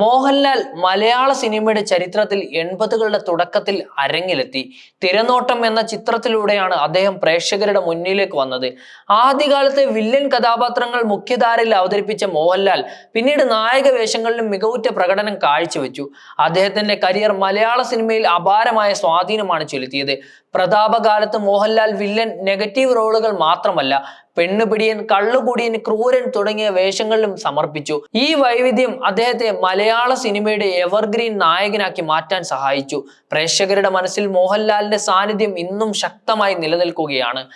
മോഹൻലാൽ മലയാള സിനിമയുടെ ചരിത്രത്തിൽ എൺപതുകളുടെ തുടക്കത്തിൽ അരങ്ങിലെത്തി. തിരനോട്ടം എന്ന ചിത്രത്തിലൂടെയാണ് അദ്ദേഹം പ്രേക്ഷകരുടെ മുന്നിലേക്ക് വന്നത്. ആദ്യകാലത്തെ വില്ലൻ കഥാപാത്രങ്ങൾ മുഖ്യധാരയിൽ അവതരിപ്പിച്ച മോഹൻലാൽ പിന്നീട് നായക വേഷങ്ങളിലും മികവുറ്റ പ്രകടനം കാഴ്ചവെച്ചു. അദ്ദേഹത്തിന്റെ കരിയർ മലയാള സിനിമയിൽ അപാരമായ സ്വാധീനമാണ് ചെലുത്തിയത്. പ്രതാപകാലത്ത് മോഹൻലാൽ വില്ലൻ നെഗറ്റീവ് റോളുകൾ മാത്രമല്ല പെണ്ണുപിടിയൻ കള്ളുകുടിയൻ ക്രൂരൻ തുടങ്ങിയ വേഷങ്ങളിലും സമർപ്പിച്ചു. ഈ വൈവിധ്യം അദ്ദേഹത്തെ മലയാള സിനിമയുടെ എവർഗ്രീൻ നായകനാക്കി മാറ്റാൻ സഹായിച്ചു. പ്രേക്ഷകരുടെ മനസ്സിൽ മോഹൻലാലിന്റെ സാന്നിധ്യം ഇന്നും ശക്തമായി നിലനിൽക്കുകയാണ്.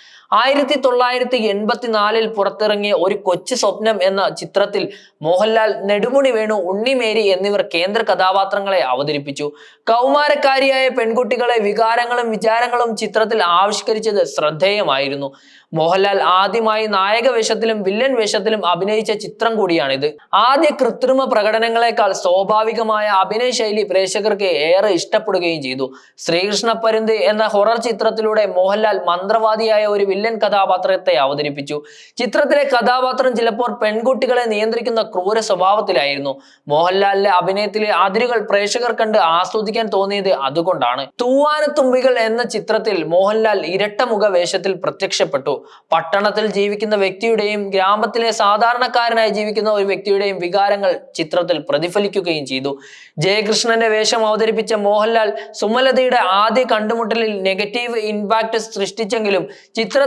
ആയിരത്തി തൊള്ളായിരത്തി എൺപത്തിനാലിൽ പുറത്തിറങ്ങിയ ഒരു കൊച്ചു സ്വപ്നം എന്ന ചിത്രത്തിൽ മോഹൻലാൽ നെടുമുടി വേണു ഉണ്ണിമേരി എന്നിവർ കേന്ദ്ര കഥാപാത്രങ്ങളെ അവതരിപ്പിച്ചു. കൗമാരക്കാരിയായ പെൺകുട്ടികളെ വികാരങ്ങളും വിചാരങ്ങളും ചിത്രത്തിൽ ആവിഷ്കരിച്ചത് ശ്രദ്ധേയമായിരുന്നു. മോഹൻലാൽ ആദ്യമായി നായക വേഷത്തിലും വില്ലൻ വേഷത്തിലും അഭിനയിച്ച ചിത്രം കൂടിയാണിത്. ആദ്യ കൃത്രിമ പ്രകടനങ്ങളെക്കാൾ സ്വാഭാവികമായ അഭിനയ ശൈലി പ്രേക്ഷകർക്ക് ഏറെ ഇഷ്ടപ്പെടുകയും ചെയ്തു. ശ്രീകൃഷ്ണ പരുന്ത് എന്ന ഹൊറർ ചിത്രത്തിലൂടെ മോഹൻലാൽ മന്ത്രവാദിയായ ഒരു വില്ലൻ കഥാപാത്രത്തെ അവതരിപ്പിച്ചു. ചിത്രത്തിലെ കഥാപാത്രം ചിലപ്പോൾ പെൺകുട്ടികളെ നിയന്ത്രിക്കുന്ന ക്രൂര സ്വഭാവത്തിലായിരുന്നു. മോഹൻലാലിന്റെ അഭിനയത്തിലെ അതിരുകൾ പ്രേക്ഷകർ കണ്ട് ആസ്വദിക്കാൻ തോന്നിയത് അതുകൊണ്ടാണ്. തൂവാനത്തുമ്പികൾ എന്ന ചിത്രത്തിൽ മോഹൻലാൽ ഇരട്ടമുഖ വേഷത്തിൽ പ്രത്യക്ഷപ്പെട്ടു. പട്ടണത്തിൽ ജീവിക്കുന്ന വ്യക്തിയുടെയും ഗ്രാമത്തിലെ സാധാരണക്കാരനായി ജീവിക്കുന്ന ഒരു വ്യക്തിയുടെയും വികാരങ്ങൾ ചിത്രത്തിൽ പ്രതിഫലിക്കുകയും ചെയ്തു. ജയകൃഷ്ണന്റെ വേഷം അവതരിപ്പിച്ച മോഹൻലാൽ സുമലതയുടെ ആദ്യ കണ്ടുമുട്ടലിൽ നെഗറ്റീവ് ഇമ്പാക്ട് സൃഷ്ടിച്ചെങ്കിലും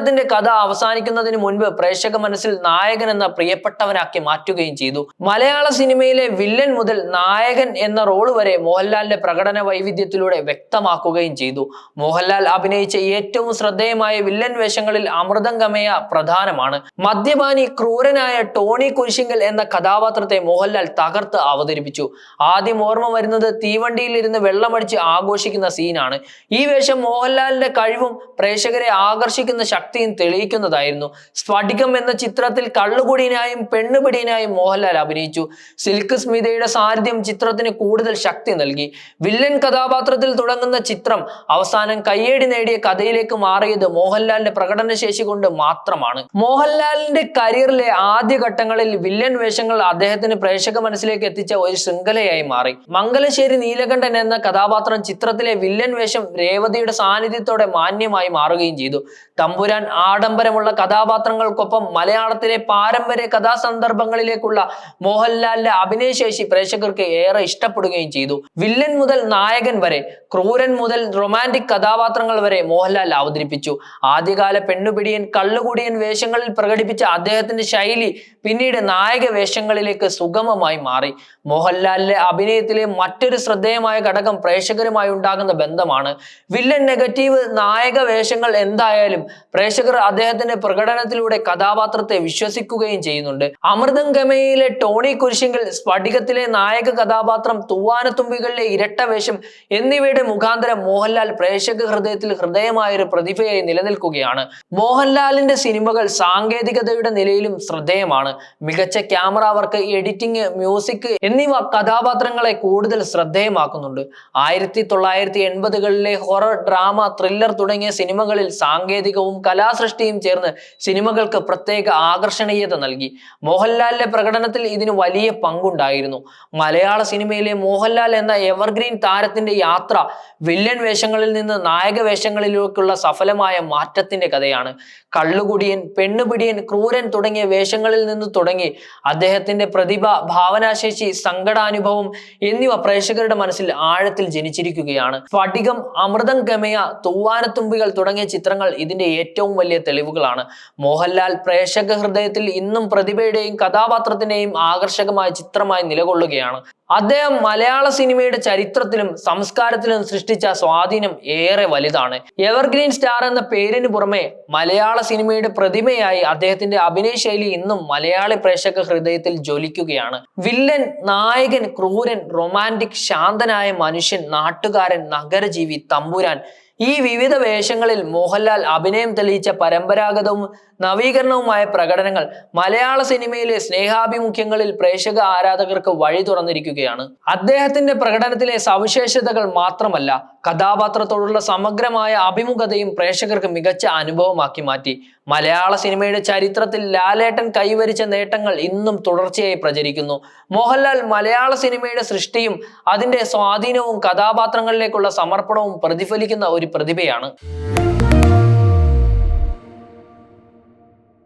ചിത്രത്തിന്റെ കഥ അവസാനിക്കുന്നതിന് മുൻപ് പ്രേക്ഷക മനസ്സിൽ നായകൻ എന്ന പ്രിയപ്പെട്ടവനാക്കി മാറ്റുകയും ചെയ്തു. മലയാള സിനിമയിലെ വില്ലൻ മുതൽ നായകൻ എന്ന റോൾ വരെ മോഹൻലാലിന്റെ പ്രകടന വൈവിധ്യത്തിലൂടെ വ്യക്തമാക്കുകയും ചെയ്തു. മോഹൻലാൽ അഭിനയിച്ച ഏറ്റവും ശ്രദ്ധേയമായ വില്ലൻ വേഷങ്ങളിൽ അമൃതം ഗമയ പ്രധാനമാണ്. മദ്യപാനി ക്രൂരനായ ടോണി കുരിശിങ്കൽ എന്ന കഥാപാത്രത്തെ മോഹൻലാൽ തകർത്ത് അവതരിപ്പിച്ചു. ആദ്യം ഓർമ്മ വരുന്നത് തീവണ്ടിയിൽ ഇരുന്ന് വെള്ളമടിച്ച് ആഘോഷിക്കുന്ന സീനാണ് ഈ വേഷം മോഹൻലാലിന്റെ കഴിവും പ്രേക്ഷകരെ ആകർഷിക്കുന്ന ശക്തിയും തെളിയിക്കുന്നതായിരുന്നു. സ്ഫടികം എന്ന ചിത്രത്തിൽ കള്ളുകുടിയനായും പെണ്ണുപിടിയനായും മോഹൻലാൽ അഭിനയിച്ചു. സിൽക്ക് സ്മിതയുടെ സാരഥ്യം ചിത്രത്തിന് കൂടുതൽ ശക്തി നൽകി. വില്ലൻ കഥാപാത്രത്തിൽ തുടങ്ങുന്ന ചിത്രം അവസാനം കയ്യേടി നേടിയ കഥയിലേക്ക് മാറിയത് മോഹൻലാലിന്റെ പ്രകടനശേഷി കൊണ്ട് മാത്രമാണ്. മോഹൻലാലിന്റെ കരിയറിലെ ആദ്യ ഘട്ടങ്ങളിൽ വില്ലൻ വേഷങ്ങൾ അദ്ദേഹത്തിന് പ്രേക്ഷക മനസ്സിലേക്ക് എത്തിച്ച ഒരു ശൃംഖലയായി മാറി. മംഗലശ്ശേരി നീലകണ്ഠൻ എന്ന കഥാപാത്രം ചിത്രത്തിലെ വില്ലൻ വേഷം രേവതിയുടെ സാന്നിധ്യത്തോടെ മാന്യമായി മാറുകയും ചെയ്തു. തമ്പുരാൻ ആഡംബരമുള്ള കഥാപാത്രങ്ങൾക്കൊപ്പം മലയാളത്തിലെ പാരമ്പര്യ കഥാസന്ദർഭങ്ങളിലേക്കുള്ള മോഹൻലാലിന്റെ അഭിനയശേഷി പ്രേക്ഷകർക്ക് ഏറെ ഇഷ്ടപ്പെടുകയും ചെയ്തു. വില്ലൻ മുതൽ നായകൻ വരെ ക്രൂരൻ മുതൽ റൊമാന്റിക് കഥാപാത്രങ്ങൾ വരെ മോഹൻലാൽ അവതരിപ്പിച്ചു. ആദ്യകാല പെണ്ണുപിടിയൻ കള്ളുകുടിയൻ വേഷങ്ങളിൽ പ്രകടിപ്പിച്ച അദ്ദേഹത്തിന്റെ ശൈലി പിന്നീട് നായക വേഷങ്ങളിലേക്ക് സുഗമമായി മാറി. മോഹൻലാലിന്റെ അഭിനയത്തിലെ മറ്റൊരു ശ്രദ്ധേയമായ ഘടകം പ്രേക്ഷകരുമായി ഉണ്ടാകുന്ന ബന്ധമാണ്. വില്ലൻ നെഗറ്റീവ് നായക വേഷങ്ങൾ എന്തായാലും പ്രേക്ഷകർ അദ്ദേഹത്തിന്റെ പ്രകടനത്തിലൂടെ കഥാപാത്രത്തെ വിശ്വസിക്കുകയും ചെയ്യുന്നുണ്ട്. അമൃതം ഗമയിലെ ടോണി കുരിശിങ്കിൽ സ്ഫടികത്തിലെ നായക കഥാപാത്രം തൂവാനത്തുമ്പികളിലെ ഇരട്ട വേഷം എന്നിവയുടെ മുഖാന്തരം മോഹൻലാൽ പ്രേക്ഷക ഹൃദയത്തിൽ ഹൃദയമായൊരു പ്രതിഭയായി നിലനിൽക്കുകയാണ്. മോഹൻലാലിന്റെ സിനിമകൾ സാങ്കേതികതയുടെ നിലയിലും ശ്രദ്ധേയമാണ്. മികച്ച ക്യാമറ വർക്ക് എഡിറ്റിംഗ് മ്യൂസിക് എന്നിവ കഥാപാത്രങ്ങളെ കൂടുതൽ ശ്രദ്ധേയമാക്കുന്നുണ്ട്. ആയിരത്തി തൊള്ളായിരത്തി എൺപതുകളിലെ ഹൊറർ ഡ്രാമ ത്രില്ലർ തുടങ്ങിയ സിനിമകളിൽ സാങ്കേതികവും കലാസൃഷ്ടിയും ചേർന്ന് സിനിമകൾക്ക് പ്രത്യേക ആകർഷണീയത നൽകി. മോഹൻലാലിന്റെ പ്രകടനത്തിൽ ഇതിന് വലിയ പങ്കുണ്ടായിരുന്നു. മലയാള സിനിമയിലെ മോഹൻലാൽ എന്ന എവർഗ്രീൻ താരത്തിന്റെ യാത്ര വില്ലൻ വേഷങ്ങളിൽ നിന്ന് നായക വേഷങ്ങളിലേക്കുള്ള സഫലമായ മാറ്റത്തിന്റെ കഥയാണ്. കള്ളുകുടിയൻ പെണ്ണുപിടിയൻ ക്രൂരൻ തുടങ്ങിയ വേഷങ്ങളിൽ നിന്ന് തുടങ്ങി അദ്ദേഹത്തിന്റെ പ്രതിഭ ഭാവനാശേഷി സങ്കടാനുഭവം എന്നിവ പ്രേക്ഷകരുടെ മനസ്സിൽ ആഴത്തിൽ ജനിച്ചിരിക്കുകയാണ്. സ്ഫടികം അമൃതം ഗമയ തൂവാനത്തുമ്പികൾ തുടങ്ങിയ ചിത്രങ്ങൾ ഇതിന്റെ ഏറ്റവും വലിയ തെളിവുകളാണ്. മോഹൻലാൽ പ്രേക്ഷക ഹൃദയത്തിൽ ഇന്നും പ്രതിഭയുടെയും കഥാപാത്രത്തിന്റെയും ആകർഷകമായ ചിത്രമായി നിലകൊള്ളുകയാണ്. അദ്ദേഹം മലയാള സിനിമയുടെ ചരിത്രത്തിലും സംസ്കാരത്തിലും സൃഷ്ടിച്ച സ്വാധീനം ഏറെ വലുതാണ്. എവർഗ്രീൻ സ്റ്റാർ എന്ന പേരിന് പുറമെ മലയാള സിനിമയുടെ പ്രതിമയായി അദ്ദേഹത്തിന്റെ അഭിനയ ശൈലി ഇന്നും മലയാളി പ്രേക്ഷക ഹൃദയത്തിൽ ജ്വലിക്കുകയാണ്. വില്ലൻ നായകൻ ക്രൂരൻ റൊമാന്റിക് ശാന്തനായ മനുഷ്യൻ നാട്ടുകാരൻ നഗരജീവി തമ്പുരാൻ ഈ വിവിധ വേഷങ്ങളിൽ മോഹൻലാൽ അഭിനയം തെളിയിച്ച പരമ്പരാഗതവും നവീകരണവുമായ പ്രകടനങ്ങൾ മലയാള സിനിമയിലെ സ്നേഹാഭിമുഖ്യങ്ങളിൽ പ്രേക്ഷക ആരാധകർക്ക് വഴി തുറന്നിരിക്കുകയാണ്. അദ്ദേഹത്തിന്റെ പ്രകടനത്തിലെ സവിശേഷതകൾ മാത്രമല്ല കഥാപാത്രത്തോടുള്ള സമഗ്രമായ അഭിമുഖതയും പ്രേക്ഷകർക്ക് മികച്ച അനുഭവമാക്കി മാറ്റി. മലയാള സിനിമയുടെ ചരിത്രത്തിൽ ലാലേട്ടൻ കൈവരിച്ച നേട്ടങ്ങൾ ഇന്നും തുടർച്ചയായി പ്രചരിക്കുന്നു. മോഹൻലാൽ മലയാള സിനിമയുടെ സൃഷ്ടിയും അതിന്റെ സ്വാധീനവും കഥാപാത്രങ്ങളിലേക്കുള്ള സമർപ്പണവും പ്രതിഫലിക്കുന്ന ഒരു പ്രതിഭയാണ്.